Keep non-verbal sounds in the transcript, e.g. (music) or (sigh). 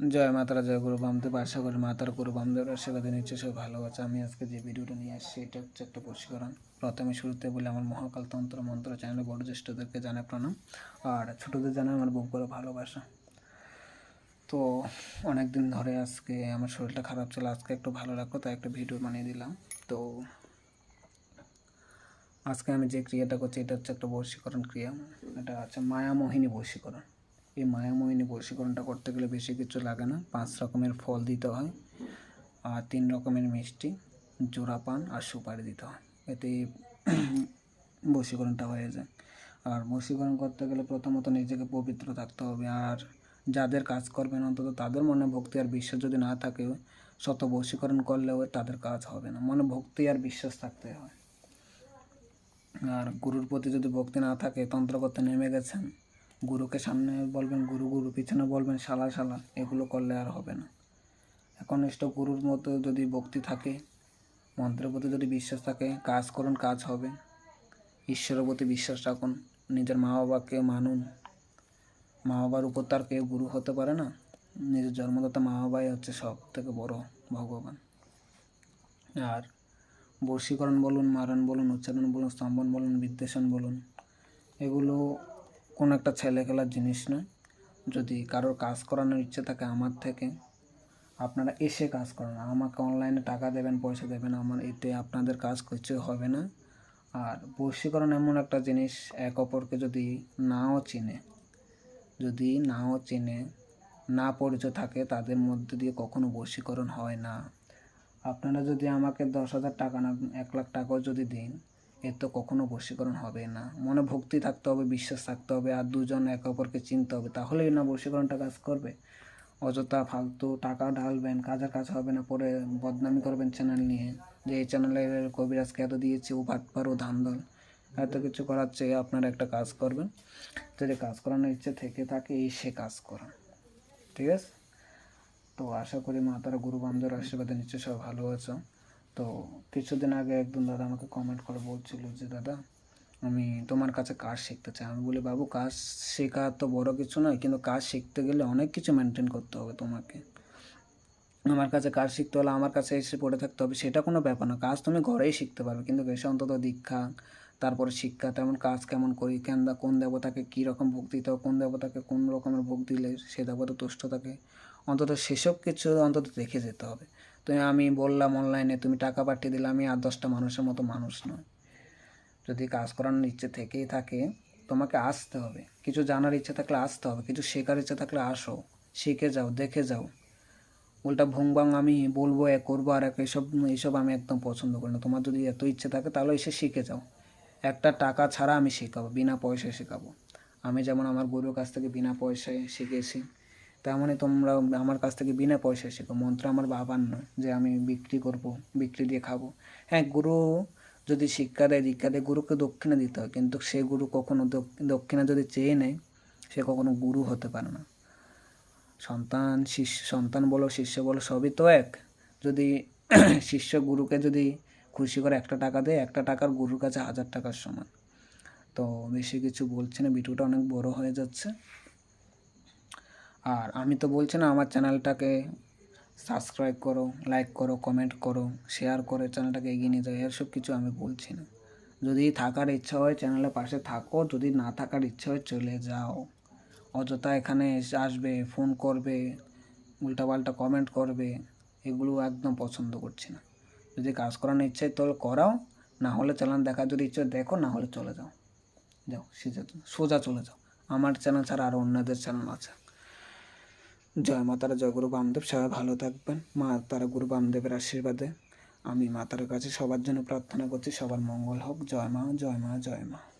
জয় মাতারা, জয় গুরু বামদেব। আশা করি মাতার, গুরু বামদেব আশীর্বাদে নিচ্ছে সব ভালো আছে। আমি আজকে যে ভিডিওটা নিয়ে আসছি, এটা হচ্ছে একটা বশীকরণ প্রথমে শুরুতে বলে, আমার মহাকাল তন্ত্র মন্ত্র চ্যানেলে বড় জ্যেষ্ঠদেরকে জানাই প্রণাম। আর ছোটদের জানাই আমার বুক করে ভালোবাসা। তো অনেক দিন ধরে আজকে আমার শরীরটা খারাপ ছিল, আজকে একটু ভালো লাগল, তাই একটা ভিডিও বানিয়ে দিলাম। তো আজকে আমি যে ক্রিয়াটা করছি, এটা হচ্ছে একটা বশীকরণ ক্রিয়া। এটা হচ্ছে মায়ামোহিনী বশীকরণ। এই মায়ামোহিনী বশীকরণটা করতে গেলে বেশি কিছু লাগে না। পাঁচ রকমের ফল দিতে হয় আর তিন রকমের মিষ্টি, জোড়া পান আর সুপারি দিতে হয়। এতে বশীকরণটা হয়ে যায়। আর বশীকরণ করতে গেলে প্রথমত নিজেকে পবিত্র থাকতে হবে। আর যাদের কাজ করবেন অন্তত তাদের মনে ভক্তি আর বিশ্বাস যদি না থাকে, শত বশীকরণ করলেও তাদের কাজ হবে না। মনে ভক্তি আর বিশ্বাস থাকতে হয়। আর গুরুর প্রতি যদি ভক্তি না থাকে তন্ত্র করতে নেমে গেছেন গুরুকে সামনে বলবেন, গুরু গুরু, পিছনে বলবেন, শালা শালা, এগুলো করলে আর হবে না। একনিষ্ঠ গুরুর মতো যদি ভক্তি থাকে, মন্ত্রের প্রতি যদি বিশ্বাস থাকে, কাজ করুন, কাজ হবে। ঈশ্বরের প্রতি বিশ্বাস রাখুন, নিজের মা বাবাকে মানুন। মা বাবার উপর তার কেউ গুরু হতে পারে না। নিজের জন্মদাতা মা বাবাই হচ্ছে সব থেকে বড় ভগবান। আর বশীকরণ বলুন, মারণ বলুন, উচ্চারণ বলুন, স্তম্ভন বলুন, বিদ্বেষণ বলুন, এগুলো কোনো একটা ছেলে খেলার জিনিস নয়। যদি কারোর কাজ করানোর ইচ্ছে থাকে আমার থেকে, আপনারা এসে কাজ করান। আমাকে অনলাইনে টাকা দেবেন, পয়সা দেবেন, আমার এতে আপনাদের কাজ কিছু হবে না। আর বশীকরণ এমন একটা জিনিস এক অপরকে যদি নাও চিনে, যদি নাও চেনে, না পরিচয় থাকে, তাদের মধ্যে দিয়ে কখনো বশীকরণ হয় না। আপনারা যদি আমাকে দশ হাজার টাকা না, এক লাখ টাকাও যদি দিন এর তো কখনো বশীকরণ হবে না। মনে ভক্তি থাকতে হবে, বিশ্বাস থাকতে হবে, আর দুজন একে অপরকে চিনতে হবে। তাহলেই না বশীকরণটা কাজ করবে। অযথা ফালতু টাকা ঢালবেন, কাজের কাজ হবে না, পরে বদনামি করবেন চ্যানেল নিয়ে। যে এই চ্যানেলের কবিরাজকে এত দিয়েছে, ও ভাত পারো ধান দল এত কিছু করার চেয়ে আপনারা একটা কাজ করবেন। যদি কাজ করানোর ইচ্ছে থেকে থাকে, এই সে কাজ করান। ঠিক আছে? তো আশা করি মা তারা গুরু বান্ধবের আশীর্বাদে নিশ্চয়ই সব ভালো আছো। তো কিছুদিন আগে একজন দাদা আমাকে কমেন্ট করে বলছিল যে, দাদা, আমি তোমার কাছে কাজ শিখতে চাই। আমি বলি, বাবু, কাজ শেখা তো বড় কিছু নয়, কিন্তু কাজ শিখতে গেলে অনেক কিছু মেনটেন করতে হবে তোমাকে। আমার কাছে কাজ শিখতে হলে আমার কাছে এসে পড়ে থাকতে হবে, সেটা কোনো ব্যাপার না। কাজ তুমি ঘরেই শিখতে পারবে, কিন্তু এসে অন্তত দীক্ষা, তারপরে শিক্ষা, তেমন কাজ কেমন করি, কেন কোন দেবতাকে কী রকম ভোগ দিতে হবে, কোন দেবতাকে কোন রকমের ভোগ দিলে সে দেবতা তুষ্ট থাকে, অন্তত সেসব কিছু অন্তত দেখে যেতে হবে। তুমি আমি বললাম অনলাইনে তুমি টাকা পাঠিয়ে দিলে আমি আর দশটা মানুষের মতো মানুষ নয় যদি কাজ করানোর ইচ্ছে থেকেই থাকে, তোমাকে আসতে হবে। কিছু জানার ইচ্ছে থাকলে আসতে হবে, কিছু শেখার ইচ্ছে থাকলে আসো। শিখে যাও, দেখে যাও। উল্টা ভুংবাং আমি বলব এক করব আর এক এইসব এইসব আমি একদম পছন্দ করি না। তোমার যদি এত ইচ্ছে থাকে তাহলে এসে শিখে যাও। একটা টাকা ছাড়া আমি শেখাবো, বিনা পয়সায় শেখাবো। আমি যেমন আমার গুরুর কাছ থেকে বিনা পয়সায় শিখেছি তেমনই তোমরা আমার কাছ থেকে বিনা পয়সায় শেখো। মন্ত্র আমার বাবার নয় যে আমি বিক্রি করব, বিক্রি দিয়ে খাব। হ্যাঁ গুরু যদি শিক্ষা দেয়, দীক্ষা দেয়, গুরুকে দক্ষিণা দিতে হয়। কিন্তু সে গুরু কখনো দক- দক্ষিণা যদি চেয়ে নেয়, সে কখনো গুরু হতে পারে না। সন্তান শিষ্য সন্তান বলো, শিষ্য বলো, সবই তো এক। যদি (clears throat) শিষ্য গুরুকে যদি খুশি করে একটা টাকা দেয়, একটা টাকার গুরুর কাছে হাজার টাকার সমান। তো বেশি কিছু বলছি না, ভিডিওটা অনেক বড় হয়ে যাচ্ছে। আর আমি তো বলছি না আমার চ্যানেলটাকে সাবস্ক্রাইব করো লাইক করো কমেন্ট করো শেয়ার করে চ্যানেলটাকে এগিয়ে নিয়ে যাও, এসব কিছু আমি বলছি না। যদি থাকার ইচ্ছা হয় চ্যানেলের পাশে থাকো, যদি না থাকার ইচ্ছা হয় চলে যাও। অযথা এখানে আসবে ফোন করবে, উল্টাপাল্টা কমেন্ট করবে, এগুলো একদম পছন্দ করছি না। যদি কাজ করানোর ইচ্ছে তো করাও, না হলে চ্যানেল দেখার যদি ইচ্ছে দেখো, না হলে চলে যাও। যাও সোজা চলে যাও। আমার চ্যানেল ছাড়া আরও অন্যদের চ্যানেল আছে। জয় মা তারা, জয় গুরু বামদেব, সবাই ভালো থাকবেন। মা তারা, গুরু বামদেবের আশীর্বাদে আমি মাতার কাছে সবার জন্য প্রার্থনা করছি, সবার মঙ্গল হোক। জয় মা জয় মা জয় মা।